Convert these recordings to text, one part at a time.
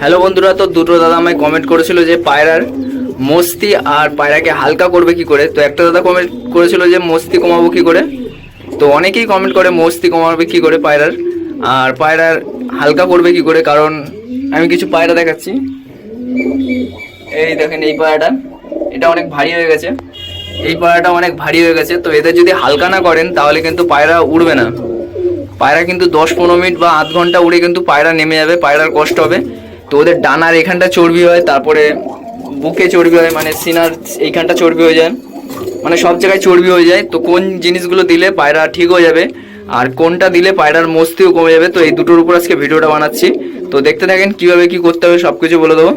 Hello বন্ধুরা, তো দুটো দাদা আমায় কমেন্ট করেছিল যে পায়রার মস্তি আর পায়রাকে হালকা করবে কি করে? তো একটা দাদা কমেন্ট করেছিল যে মস্তি কমাবো কি করে? তো অনেকেই কমেন্ট করে মস্তি কমাবে কি করে পায়রার? আর পায়রার হালকা করবে কি করে? কারণ আমি কিছু পায়রা দেখাচ্ছি। এই দেখেন এই পায়রাটা। এটা অনেক ভারী হয়ে গেছে। এই পায়রাটা অনেক ভারী হয়ে গেছে। তো এদের যদি হালকা না করেন, তাহলে কিন্তু পায়রা উড়বে না। পায়রা কিন্তু দশ পনেরো মিনিট বা আধ ঘণ্টা উড়ে কিন্তু পায়রা নেমে যাবে, পায়রার কষ্ট হবে। তো ওদের ডানার এখানটা চর্বি হয়, তারপরে বুকে চর্বি হয় মানে সিনার এইখানটা চর্বি হয়ে যায়। মানে সব জায়গায় চর্বি হয়ে যায়। তো কোন জিনিসগুলো দিলে পায়রা ঠিক হয়ে যাবে, আর কোনটা দিলে পায়রার মস্তিও কমে যাবে, তো এই দুটোর উপর আজকে ভিডিওটা বানাচ্ছি। তো দেখতে থাকেন, কীভাবে কি করতে হবে সব কিছু বলে দেবো।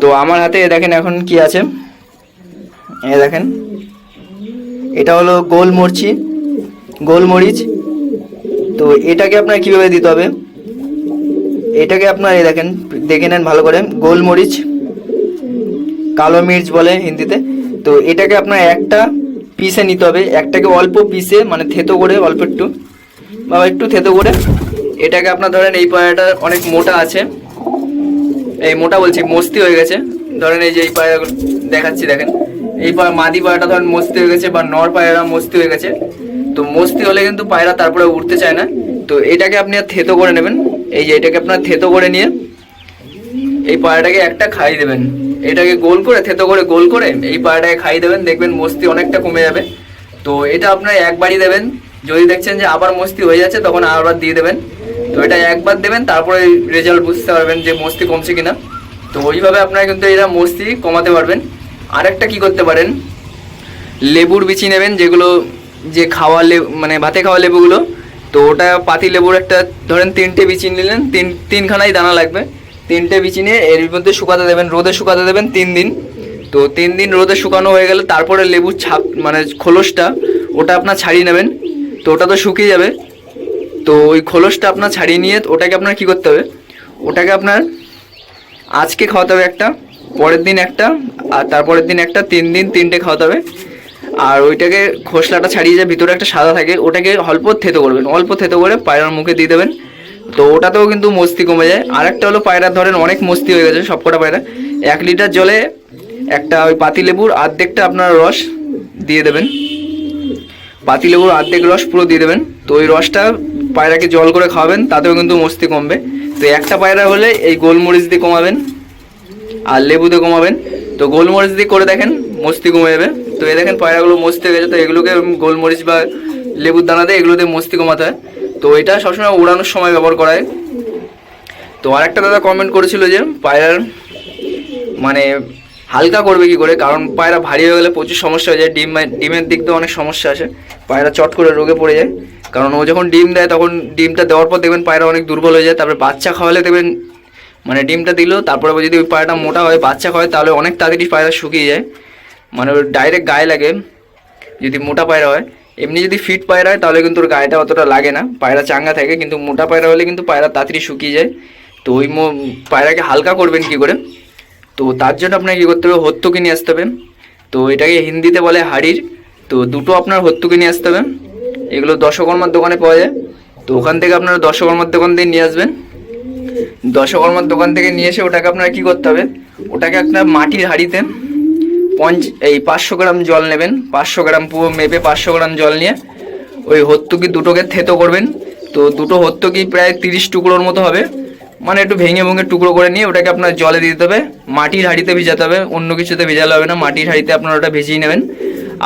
তো আমার হাতে দেখেন এখন কি আছে। এ দেখেন, এটা হলো গোলমরিচি, গোলমরিচ। তো এটাকে আপনার কীভাবে দিতে হবে? এটাকে আপনার এই দেখেন দেখে নেন ভালো করে। গোলমরিচ, কালো মির্চ বলে হিন্দিতে। তো এটাকে আপনার একটা পিসে নিতে হবে। একটাকে অল্প পিসে মানে থেতো করে, অল্প একটু। বা একটু থেতো করে। এটাকে আপনার ধরেন এই পায়রাটা অনেক মোটা আছে। এই মোটা বলছি, মস্তি হয়ে গেছে। ধরেন এই যে এই পায়রা দেখাচ্ছি, দেখেন। এই পা- মাদি পায়রাটা ধরেন মস্তি হয়ে গেছে বা নর পায়রা মস্তি হয়ে গেছে। তো মস্তি হলে কিন্তু পায়রা তারপরে উঠতে চায় না। তো এটাকে আপনি থেতো করে নেবেন। এই যে এটাকে আপনার থেতো করে নিয়ে এই পায়রাটাকে একটা খাই দেবেন। এটাকে গোল করে, থেতো করে গোল করে এই পায়রাটাকে খাই দেবেন, দেখবেন মস্তি অনেকটা কমে যাবে। তো এটা আপনার একবারই দেবেন। যদি দেখছেন যে আবার মস্তি হয়ে যাচ্ছে, তখন আবার দিয়ে দেবেন। তো এটা একবার দেবেন, তারপরে রেজাল্ট বুঝতে পারবেন যে মস্তি কমছে কিনা। তো ওইভাবে আপনারা কিন্তু এরা মস্তি কমাতে পারবেন। আরেকটা কি করতে পারেন? লেবুর বিচি নেবেন, যেগুলো যে খাওয়া লেবু মানে ভাতে খাওয়া লেবুগুলো। তো ওটা পাতি লেবুর একটা, ধরেন তিনটে বিচি নিলেন, তিন, তিনখানাই দানা লাগবে। তিনটে বিচি নিয়ে এর মধ্যে শুকাতে দেবেন, রোদে শুকাতে দেবেন তিন দিন। তো তিন দিন রোদে শুকানো হয়ে গেলে তারপরে লেবুর ছাপ মানে খোলসটা, ওটা আপনার ছাড়িয়ে নেবেন। তো ওটা তো শুকিয়ে যাবে। তো ওই খোলসটা আপনার ছাড়িয়ে নিয়ে ওটাকে আপনার কি করতে হবে? ওটাকে আপনার আজকে খাওয়াতে হবে একটা, পরের দিন একটা, আর তারপরের দিন একটা, তিন দিন তিনটে খাওয়াতে হবে। আর ওইটাকে খোসলাটা ছাড়িয়ে যে ভিতরে একটা সাদা থাকে, ওটাকে অল্প থেতো করবেন। অল্প থেতো করে পায়রার মুখে দিয়ে দেবেন। তো ওটাতেও কিন্তু মস্তি কমে যায়। আর একটা হলো পায়রা ধরেন, অনেক মস্তি হয়ে গেছে সবকটা পায়রা। এক লিটার জলে একটা ওই পাতিলেবুর অর্ধেকটা আপনার রস দিয়ে দেবেন। পাতিলেবুর অর্ধেক রস পুরো দিয়ে দেবেন। তো ওই রসটা পায়রাকে জল করে খাওয়াবেন, তাতেও কিন্তু মস্তি কমবে। তো একটা পায়রা হলে এই গোলমরিচ দিয়ে কমাবেন আর লেবু দিয়ে কমাবেন। তো গোলমরিচ দিয়ে করে দেখেন, মস্তি কমে যাবে। তো এই দেখেন পায়রাগুলো মস্তি হয়ে গেছে, তো এগুলোকে গোলমরিচ বা লেবুর দানা দিয়ে এগুলো দিয়ে মস্তি কমাতে হয়। তো এটা সবসময় উড়ানোর সময় ব্যবহার করা হয়। তো আর একটা দাদা কমেন্ট করেছিল যে, পায়রার মানে হালকা করবে কি করে? কারণ পায়রা ভারী হয়ে গেলে প্রচুর সমস্যা হয়ে যায়। ডিম, ডিমের দিক দিয়ে অনেক সমস্যা আসে। পায়রা চট করে রোগে পড়ে যায়। কারণ ও যখন ডিম দেয়, তখন ডিমটা দেওয়ার পর দেখবেন পায়রা অনেক দুর্বল হয়ে যায়। তারপরে বাচ্চা খাওয়ালে দেখবেন মানে ডিমটা দিল, তারপরে যদি ওই পায়রাটা মোটা হয়, বাচ্চা খাওয়ায়, তাহলে অনেক তাড়াতাড়ি পায়রা শুকিয়ে যায়। মানে ডাইরেক্ট গায়ে লাগে। যদি মোটা পায়রা হয় এমনি যদি ফিট পায়রা হয়, তাহলে কিন্তু ওর গায়েটা অতটা লাগে না। পায়রা চাঙ্গা থাকে, কিন্তু মোটা পায়রা হলে কিন্তু পায়রা তাড়াতাড়ি শুকিয়ে যায়। তো ওই পায়রাকে হালকা করবেন কি করে? তো তার জন্য আপনাকে কী করতে হবে? হত্যকে নিয়ে আসতে হবে। তো এটাকে হিন্দিতে বলে হাড়ির। তো দুটো আপনার হত্যকে নিয়ে আসতে হবে। এগুলো দশকর্মার দোকানে পাওয়া যায়। তো ওখান থেকে আপনারা দশকর্মার দোকান থেকে নিয়ে আসবেন। দশকর্মার দোকান থেকে নিয়ে এসে ওটাকে আপনারা কী করতে হবে? ওটাকে আপনার মাটির হাঁড়িতে পঞ্চ এই পাঁচশো গ্রাম জল নেবেন, পাঁচশো গ্রাম পুরো মেপে পাঁচশো গ্রাম জল নিয়ে ওই হত্যকি দুটোকে থেতো করবেন। তো দুটো হত্যকি প্রায় তিরিশ টুকরোর মতো হবে। মানে একটু ভেঙে ভেঙে টুকরো করে নিয়ে ওটাকে আপনার জলে দিয়ে দিতে হবে। মাটির হাঁড়িতে ভিজাতে হবে, অন্য কিছুতে ভিজালে হবে না। মাটির হাঁড়িতে আপনার ওটা ভিজিয়ে নেবেন।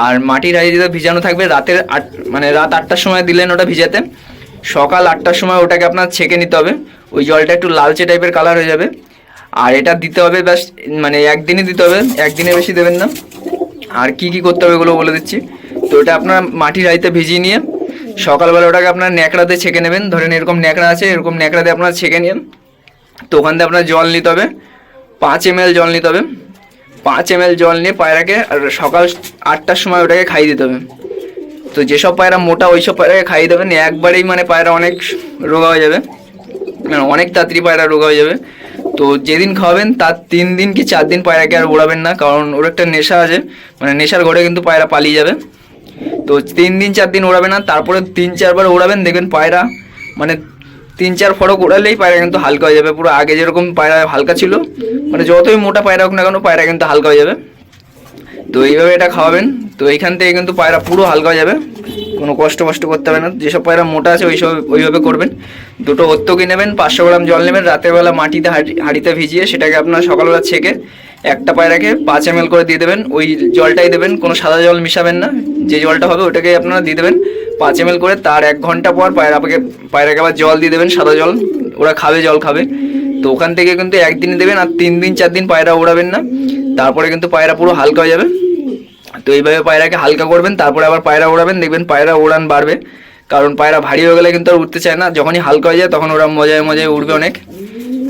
আর মাটির হাঁড়িতে ভিজানো থাকবে, রাতের আট মানে রাত আটটার সময় দিলেন ওটা ভিজাতে। সকাল আটটার সময় ওটাকে আপনার ছেঁকে নিতে হবে। ওই জলটা একটু লালচে টাইপের কালার হয়ে যাবে। আর এটা দিতে হবে ব্যাস মানে একদিনই দিতে হবে, একদিনে বেশি দেবেন না। আর কি কি করতে হবে এগুলো বলে দিচ্ছি। তো এটা আপনার মাটির হাঁড়িতে ভিজিয়ে নিয়ে সকালবেলা ওটাকে আপনার ন্যাকড়াতে ছেঁকে নেবেন। ধরেন এরকম ন্যাকড়া আছে, এরকম ন্যাকড়াতে আপনার ছেঁকে নিন। তো ওখান থেকে আপনার জল নিতে হবে। পাঁচ এম জল নিতে হবে। পাঁচ এম জল নিয়ে পায়রাকে আর সকাল আটটার সময় ওটাকে খাইয়ে দিতে হবে। তো যেসব পায়রা মোটা ওই সব পায়রাকে খাইয়ে দেবেন। একবারেই মানে পায়রা অনেক রোগা হয়ে যাবে। মানে অনেক তাড়াতাড়ি পায়রা রোগা হয়ে যাবে। তো যেদিন খাওয়াবেন, তার তিন দিন কি চার দিন পায়রাকে আর ওড়াবেন না, কারণ ওর একটা নেশা আছে। মানে নেশার ঘরে কিন্তু পায়রা পালিয়ে যাবে। তো তিন দিন চার দিন ওড়াবে না, তারপরে তিন চারবার ওড়াবেন, দেখবেন পায়রা মানে তিন চার ফটক ওড়ালেই পায়রা কিন্তু হালকা হয়ে যাবে। পুরো আগে যেরকম পায়রা হালকা ছিল মানে যতই মোটা পায়রা হোক না কেন, পায়রা কিন্তু হালকা হয়ে যাবে। তো এইভাবে এটা খাওয়াবেন। তো এইখান থেকে কিন্তু পায়রা পুরো হালকা হয়ে যাবে। কোনো কষ্ট কষ্ট করতে হবে না। যেসব পায়রা মোটা আছে, ওইসব ওইভাবে করবেন। দুটো হত্যকি নেবেন, পাঁচশো গ্রাম জল নেবেন, রাতের বেলা মাটিতে হাঁড়ি- হাঁড়িতে ভিজিয়ে সেটাকে আপনার সকালবেলা ছেঁকে একটা পায়রাকে পাঁচ এম করে দিয়ে দেবেন। ওই জলটাই দেবেন, কোনো সাদা জল মিশাবেন না। যে জলটা হবে ওটাকে আপনারা দিয়ে দেবেন পাঁচ এম করে। তার এক ঘণ্টা পর পায়রাকে পায়রাকে আবার জল দিয়ে দেবেন সাদা জল। ওরা খাবে, জল খাবে। তো ওখান থেকে কিন্তু একদিনে দেবেন আর তিন দিন, চার দিন পায়রা ওড়াবেন না। তারপরে কিন্তু পায়রা পুরো হালকা হয়ে যাবে। তো এইভাবে পায়রাকে হালকা করবেন, তারপরে আবার পায়রা ওড়াবেন, দেখবেন পায়রা ওড়ান বাড়বে। কারণ পায়রা ভারী হয়ে গেলে কিন্তু আর উঠতে চায় না, যখনই হালকা হয়ে যায় তখন ওরা মজায় মজায় উঠবে অনেক।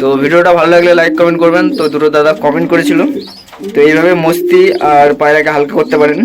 তো ভিডিওটা ভালো লাগলে লাইক কমেন্ট করবেন। তো দুটো দাদা কমেন্ট করেছিল। তো এইভাবে মস্তি আর পায়রাকে হালকা করতে পারেন।